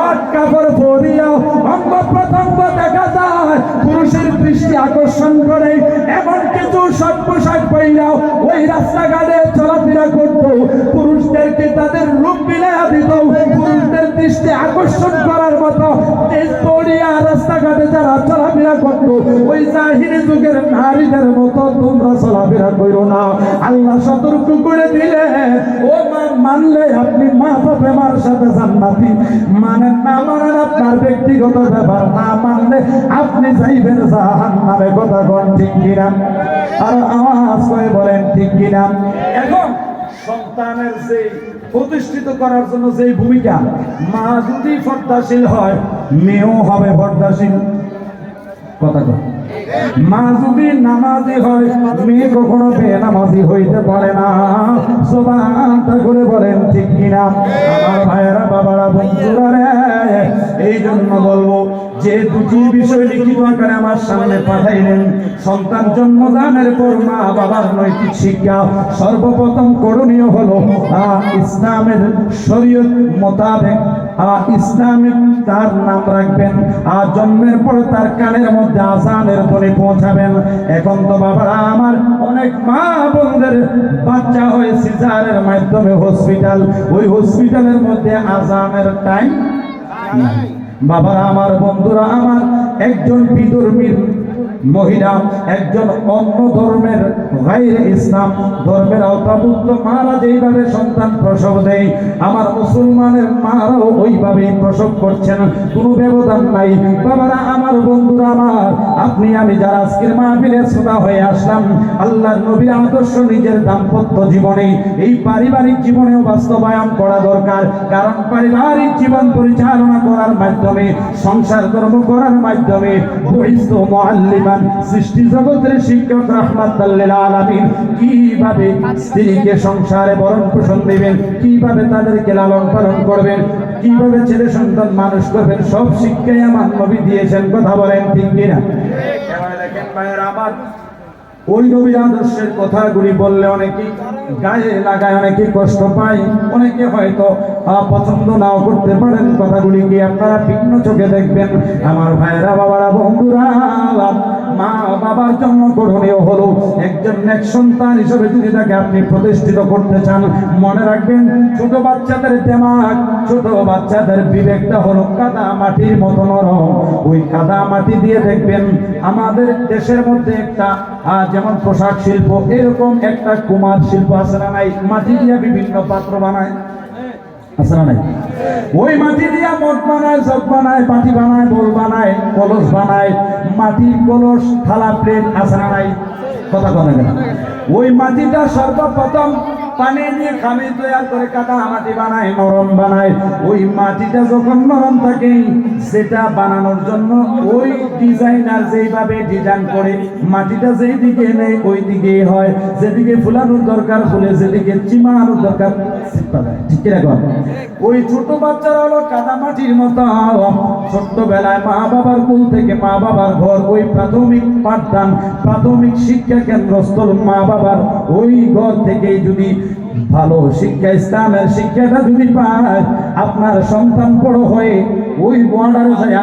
Short কাপড় পরিয়াও অঙ্গ প্রত্যঙ্গ দেখা যায়। পুরুষের দৃষ্টি আকর্ষণ করে, এমন কিছু সব পোশাক পরিয়াও ওই রাস্তাঘাটে চলাফেরা করত। পুরুষদেরকে তাদের রূপ মিলে দিত। পুরুষদের দৃষ্টি আকর্ষণ করার মতো রাস্তাঘাটে যারা চলাফেরা করত, ওই জাহিরি যুগের নারীদের মতো তোমরা চলাফেরা করো না। আল্লাহ সতর্ক করে দিলে, ও মানলে আপনি মা প্রেমার সাথে জান্নাতি। মানেন না, মানেন আপনার ব্যক্তিগত ব্যাপার, না মানলে আপনি যাইবেন জাহান্নামে, কথা কোন ঠিক কিনা? আর আওয়াজ করে বলেন ঠিক কিনা? এখন সন্তানের যে প্রতিষ্ঠিত করার জন্য যে ভূমিকা, মা যদি পর্দাশীল হয়, মেয়েও হবে পর্দাশীল কথা কথা মা যদি নামাজি হয়, মেয়ে কখনো বেনামাজি হইতে পারে না। সোবানটা করে বলেন, ঠিক কিনা আমার ভাইয়েরা, বাবারা, বন্ধুরা রে এই জন্য বলব, যে দুটি বিষয় আমার সামনে পাঠাইলেন। সন্তান জন্মদানের পর মা বাবার নৈতিক শিক্ষা সর্বপ্রথম করণীয় হলো ইসলামের শরীয়ত মোতাবেক আহ, ইসলামিক তার নাম রাখবেন আর জন্মের পর তার কানের মধ্যে আজানের ধ্বনি পৌঁছাবেন। এখন তো বাবারা আমার অনেক মা বোনদের বাচ্চা হয়ে সিজারের মাধ্যমে হসপিটাল ওই হসপিটালের মধ্যে আজানের টাইম বাবারা আমার বন্ধুরা আমার একজন বিধর্মীর মহিলা, একজন অন্য ধর্মের গাইরে ইসলাম, ধর্মের আওতাভুক্ত মারা যেইভাবে সন্তান প্রসব দেয়, আমার মুসলমানের মারাও ওইভাবে প্রসব করছেন, কোনো ব্যবধান নাই। বাবারা, আমার বন্ধুরা, আমার, আপনি, আমি যারা আজকের মাহফিলে শ্রোতা হয়ে আসলাম আল্লাহ নবীর আদর্শ নিজের দাম্পত্য জীবনে, এই পারিবারিক জীবনেও বাস্তবায়ন করা দরকার, কারণ পারিবারিক জীবন পরিচালনা করার মাধ্যমে, সংসার কর্ম করার মাধ্যমে, বহিষ্ঠ মহাল্লিমান সৃষ্টি জগতের শিক্ষক রহমাতাল্লিল আলামিন। কীভাবে স্ত্রীকে সংসারে বরণ পোষণ দেবেন? কীভাবে তাদেরকে লালন পালন করবেন? কীভাবে ছেলে সন্তান মানুষ করবেন? সব শিক্ষাই আমার নবী দিয়েছেন কথা বলেন ঠিক কিনা? দেখেন ভাইয়ের আমার ওই নবীর আদর্শের কথাগুলি বললে অনেকে গায়ে লাগায় অনেকে কষ্ট পায় অনেকে হয়তো পছন্দ নাও করতে পারেন কথাগুলিকে। আপনারা ভিন্ন চোখে দেখবেন। আমার ভাইয়েরা বাবারা বন্ধুরা মা বাবার জন্য করণীয় হলো। একজন নেক সন্তান হিসেবে যদি তাকে আপনি প্রতিষ্ঠিত করতে চান, মনে রাখবেন, ছোট বাচ্চাদের দেমাগ, ছোট বাচ্চাদের বিবেকটা হলো কাদা মাটির মতো নরম। ওই কাদা মাটি দিয়ে দেখবেন, আমাদের দেশের মধ্যে একটা যেমন পোশাক শিল্প, এরকম একটা কুমার শিল্প আছে না নাই? মাটি দিয়ে বিভিন্ন পাত্র বানায়। আছে নাই? ওই মাটি দিয়া মদ বানায়, জগ বানায়, পাটি বানায় বোল বানায়, কলস বানায়, মাটির কলস, থালা, প্লেট আছে নাই? কথা কেন? ওই মাটিটা সর্বপ্রথম পানি দিয়ে খামি তৈরি করে কাদা মাটি বানায় নরম বানায়। ওই মাটিটা যখন নরম থাকে, সেটা বানানোর জন্য ওই ডিজাইনার যেইভাবে ডিজাইন করে, মাটিটা যেই দিকে নেই ওই দিকেই হয়। যেদিকে ফুলানোর দরকার ফুলে, যেদিকে চিমানোর দরকার ঠিক কীরকম ওই ছোট বাচ্চারা হলো কাদা মাটির মতো। ছোট্টবেলায় মা বাবার কুল থেকে মা বাবার ঘর, ওই প্রাথমিক পাঠদান, প্রাথমিক শিক্ষা কেন্দ্রস্থল মা বাবার ওই ঘর থেকেই যদি ভালো শিক্ষা ইসলামের শিক্ষাটা যদি পায় আপনার সন্তান বড় হয়ে ওই বর্ডারে যায়